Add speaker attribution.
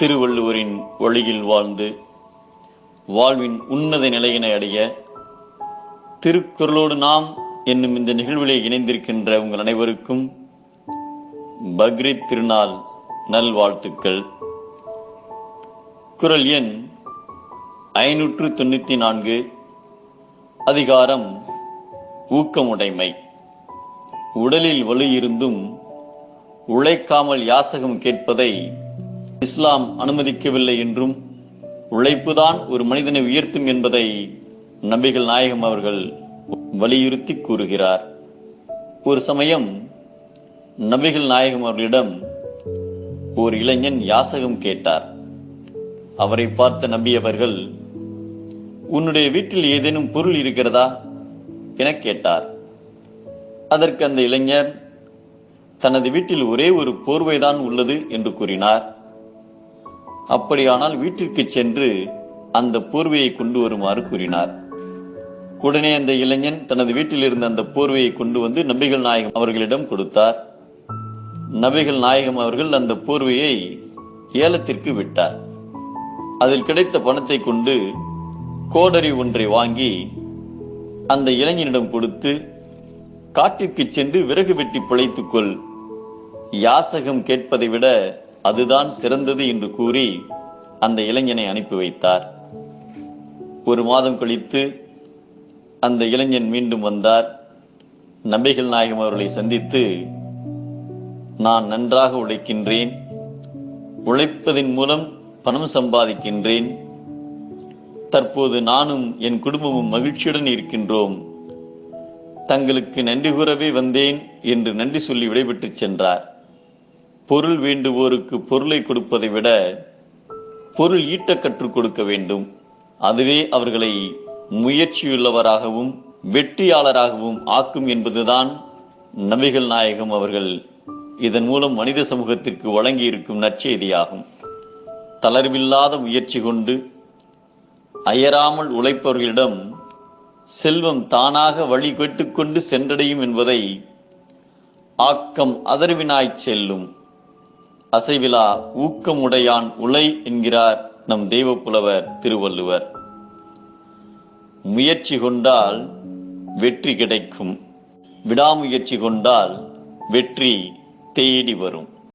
Speaker 1: திருவள்ளுவரின் வழியில் வாழ்ந்து வாழ்வின் உன்னத நிலையினை அடைய திருக்குறளோடு நாம் என்னும் இந்த நிகழ்விலே இணைந்திருக்கின்ற உங்கள் அனைவருக்கும் பக்ரீத் திருநாள் நல்வாழ்த்துக்கள். குரல் எண் ஐநூற்று தொண்ணூத்தி நான்கு அதிகாரம் ஊக்கமுடைமை. உடலில் வலு இருந்தும் உழைக்காமல் யாசகம் கேட்பதை இஸ்லாம் அனுமதிக்கவில்லை என்றும் உழைப்புதான் ஒரு மனிதனை உயர்த்தும் என்பதை நபிகள் நாயகம் அவர்கள் வலியுறுத்தி கூறுகிறார். ஒரு சமயம் நபிகள் நாயகம் அவர்களிடம் ஒரு இளைஞன் யாசகம் கேட்டார். அவரை பார்த்த நபி அவர்கள் உன்னுடைய வீட்டில் ஏதேனும் பொருள் இருக்கிறதா? என கேட்டார். அதற்கு அந்த இளைஞர் தனது வீட்டில் ஒரே ஒரு போர்வைதான் உள்ளது என்று கூறினார். அப்படியானால் வீட்டிற்கு சென்று அந்த போர்வையை கொண்டு வருமாறு கூறினார். உடனே அந்த இளைஞன் தனது வீட்டில் இருந்த அந்த போர்வையை கொண்டு வந்து நபிகள் நாயகம் அவர்களிடம் கொடுத்தார். நபிகள் நாயகம் அவர்கள் அந்த போர்வையை ஏலத்திற்கு விட்டார். அதில் கிடைத்த பணத்தை கொண்டு கோடரி ஒன்றை வாங்கி அந்த இளைஞனிடம் கொடுத்து காட்டிற்கு சென்று விறகு வெட்டி பிழைத்துக்கொள் யாசகம் கேட்பதை விட அதுதான் சிறந்தது என்று கூறி அந்த இளைஞனை அனுப்பி வைத்தார். ஒரு மாதம் கழித்து அந்த இளைஞன் மீண்டும் வந்தார். நபிகள் நாயகம் அவர்களை சந்தித்து நான் நன்றாக உழைக்கின்றேன். உழைப்பதின் மூலம் பணம் சம்பாதிக்கின்றேன். தற்போது நானும் என் குடும்பமும் மகிழ்ச்சியுடன் இருக்கின்றோம். தங்களுக்கு நன்றி கூறவே வந்தேன் என்று நன்றி சொல்லி விடைபெற்று சென்றார். பொருள் வேண்டுவோருக்கு பொருளை கொடுப்பதை விட பொருள் ஈட்ட கற்றுக் கொடுக்க வேண்டும். அதுவே அவர்களை முயற்சியுள்ளவராகவும் வெற்றியாளராகவும் ஆக்கும் என்பதுதான் நபிகள் நாயகம் அவர்கள் இதன் மூலம் மனித சமூகத்திற்கு வழங்கியிருக்கும் நற்செய்தியாகும். தளர்வில்லாத முயற்சி கொண்டு அயராமல் உழைப்பவர்களிடம் செல்வம் தானாக வழி கேட்டுக்கொண்டு சென்றடையும் என்பதை ஆக்கம் அதர்வினாய்ச் செல்லும். அசைவிலா ஊக்கமுடையான் உலை என்கிறார் நம் தெய்வப்புலவர் திருவள்ளுவர். முயற்சி கொண்டால் வெற்றி கிடைக்கும். விடாமுயற்சி கொண்டால் வெற்றி தேடி வரும்.